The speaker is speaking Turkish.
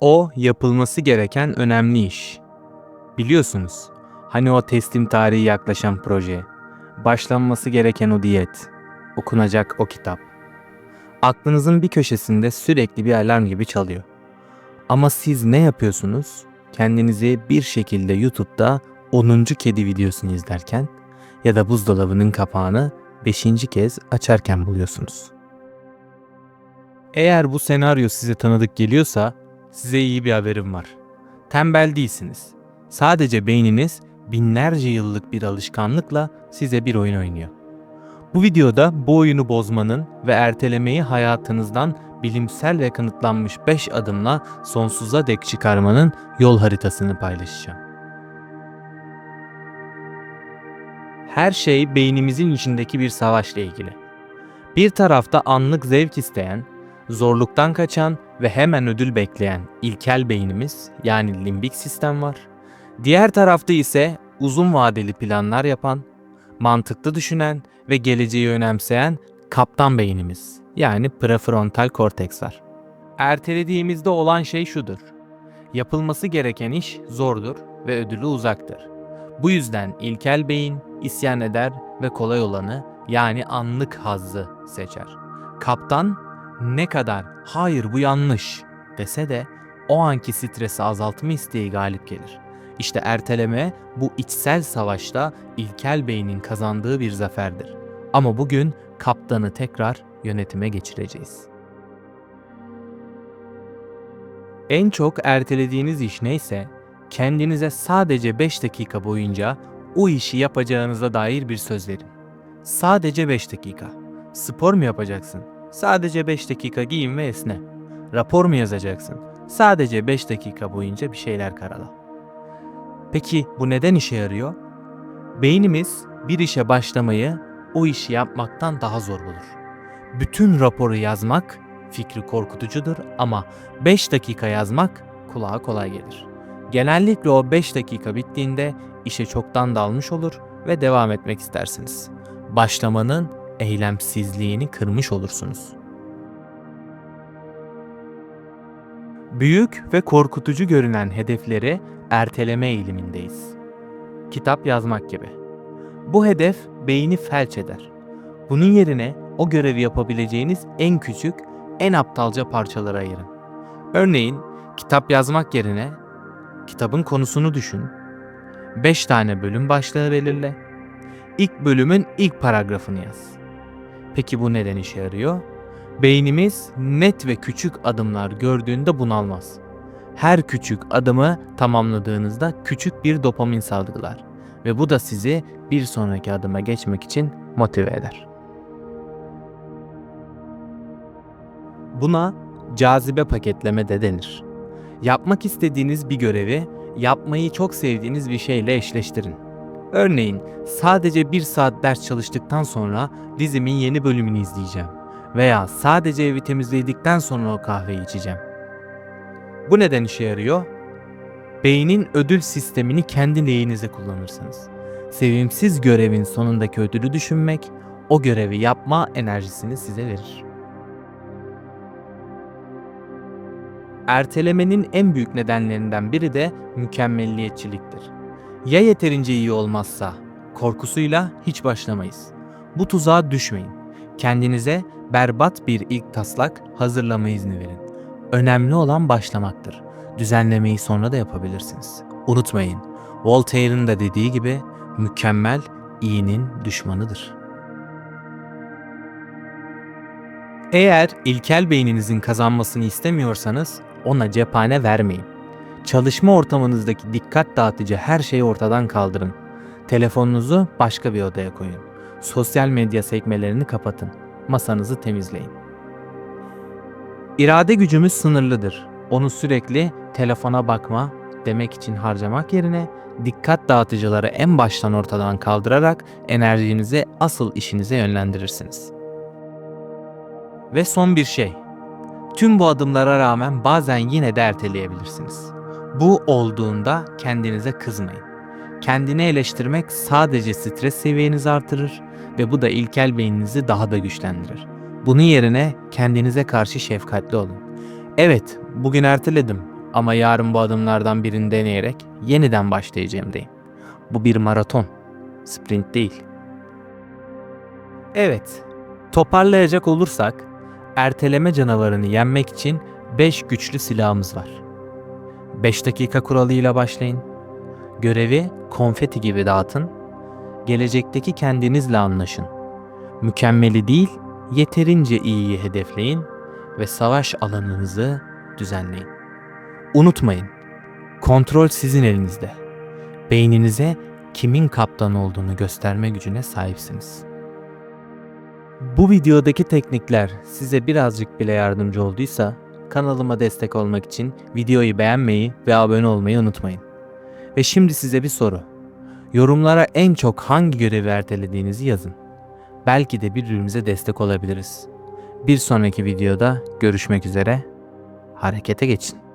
O yapılması gereken önemli iş. Biliyorsunuz. Hani o teslim tarihi yaklaşan proje. Başlanması gereken o diyet. Okunacak o kitap. Aklınızın bir köşesinde sürekli bir alarm gibi çalıyor. Ama siz ne yapıyorsunuz? Kendinizi bir şekilde YouTube'da 10. kedi videosunu izlerken ya da buzdolabının kapağını 5. kez açarken buluyorsunuz. Eğer bu senaryo size tanıdık geliyorsa size iyi bir haberim var. Tembel değilsiniz. Sadece beyniniz binlerce yıllık bir alışkanlıkla size bir oyun oynuyor. Bu videoda bu oyunu bozmanın ve ertelemeyi hayatınızdan bilimsel ve kanıtlanmış 5 adımla sonsuza dek çıkarmanın yol haritasını paylaşacağım. Her şey beynimizin içindeki bir savaşla ilgili. Bir tarafta anlık zevk isteyen, zorluktan kaçan ve hemen ödül bekleyen ilkel beynimiz yani limbik sistem var. Diğer tarafta ise uzun vadeli planlar yapan, mantıklı düşünen ve geleceği önemseyen kaptan beynimiz yani prefrontal korteks var. Ertelediğimizde olan şey şudur. Yapılması gereken iş zordur ve ödülü uzaktır. Bu yüzden ilkel beyin isyan eder ve kolay olanı yani anlık hazzı seçer. Kaptan ne kadar hayır bu yanlış dese de o anki stresi azaltma isteği galip gelir. İşte erteleme bu içsel savaşta ilkel beynin kazandığı bir zaferdir. Ama bugün kaptanı tekrar yönetime geçireceğiz. En çok ertelediğiniz iş neyse kendinize sadece 5 dakika boyunca o işi yapacağınıza dair bir söz verin. Sadece 5 dakika. Spor mu yapacaksın? Sadece 5 dakika giyin ve esne. Rapor mu yazacaksın? Sadece 5 dakika boyunca bir şeyler karala. Peki bu neden işe yarıyor? Beynimiz bir işe başlamayı o işi yapmaktan daha zor bulur. Bütün raporu yazmak fikri korkutucudur ama 5 dakika yazmak kulağa kolay gelir. Genellikle o 5 dakika bittiğinde işe çoktan dalmış olur ve devam etmek istersiniz. Başlamanın eylemsizliğini kırmış olursunuz. Büyük ve korkutucu görünen hedefleri erteleme eğilimindeyiz. Kitap yazmak gibi. Bu hedef beyni felç eder. Bunun yerine o görevi yapabileceğiniz en küçük, en aptalca parçalara ayırın. Örneğin kitap yazmak yerine kitabın konusunu düşün. 5 tane bölüm başlığı belirle. İlk bölümün ilk paragrafını yaz. Peki bu neden işe yarıyor? Beynimiz net ve küçük adımlar gördüğünde bunalmaz. Her küçük adımı tamamladığınızda küçük bir dopamin salgılar ve bu da sizi bir sonraki adıma geçmek için motive eder. Buna cazibe paketleme de denir. Yapmak istediğiniz bir görevi yapmayı çok sevdiğiniz bir şeyle eşleştirin. Örneğin sadece bir saat ders çalıştıktan sonra dizimin yeni bölümünü izleyeceğim. Veya sadece evi temizledikten sonra o kahveyi içeceğim. Bu neden işe yarıyor? Beynin ödül sistemini kendi lehinize kullanırsınız. Sevimsiz görevin sonundaki ödülü düşünmek, o görevi yapma enerjisini size verir. Ertelemenin en büyük nedenlerinden biri de mükemmelliyetçiliktir. Ya yeterince iyi olmazsa korkusuyla hiç başlamayız. Bu tuzağa düşmeyin. Kendinize berbat bir ilk taslak hazırlama izni verin. Önemli olan başlamaktır. Düzenlemeyi sonra da yapabilirsiniz. Unutmayın, Voltaire'ın da dediği gibi mükemmel iyinin düşmanıdır. Eğer ilkel beyninizin kazanmasını istemiyorsanız ona cephane vermeyin. Çalışma ortamınızdaki dikkat dağıtıcı her şeyi ortadan kaldırın. Telefonunuzu başka bir odaya koyun. Sosyal medya sekmelerini kapatın. Masanızı temizleyin. İrade gücümüz sınırlıdır. Onu sürekli telefona bakma demek için harcamak yerine dikkat dağıtıcıları en baştan ortadan kaldırarak enerjinizi asıl işinize yönlendirirsiniz. Ve son bir şey. Tüm bu adımlara rağmen bazen yine de erteleyebilirsiniz. Bu olduğunda kendinize kızmayın. Kendini eleştirmek sadece stres seviyenizi artırır ve bu da ilkel beyninizi daha da güçlendirir. Bunun yerine kendinize karşı şefkatli olun. Evet, bugün erteledim Ama yarın bu adımlardan birini deneyerek yeniden başlayacağımdayım. Bu bir maraton, sprint değil. Evet, toparlayacak olursak erteleme canavarını yenmek için 5 güçlü silahımız var. 5 dakika kuralıyla başlayın. Görevi konfeti gibi dağıtın. Gelecekteki kendinizle anlaşın. Mükemmeli değil, yeterince iyiyi hedefleyin ve savaş alanınızı düzenleyin. Unutmayın, kontrol sizin elinizde. Beyninize kimin kaptan olduğunu gösterme gücüne sahipsiniz. Bu videodaki teknikler size birazcık bile yardımcı olduysa kanalıma destek olmak için videoyu beğenmeyi ve abone olmayı unutmayın. Ve şimdi size bir soru. Yorumlara en çok hangi görevi ertelediğinizi yazın. Belki de birbirimize destek olabiliriz. Bir sonraki videoda görüşmek üzere. Harekete geçin.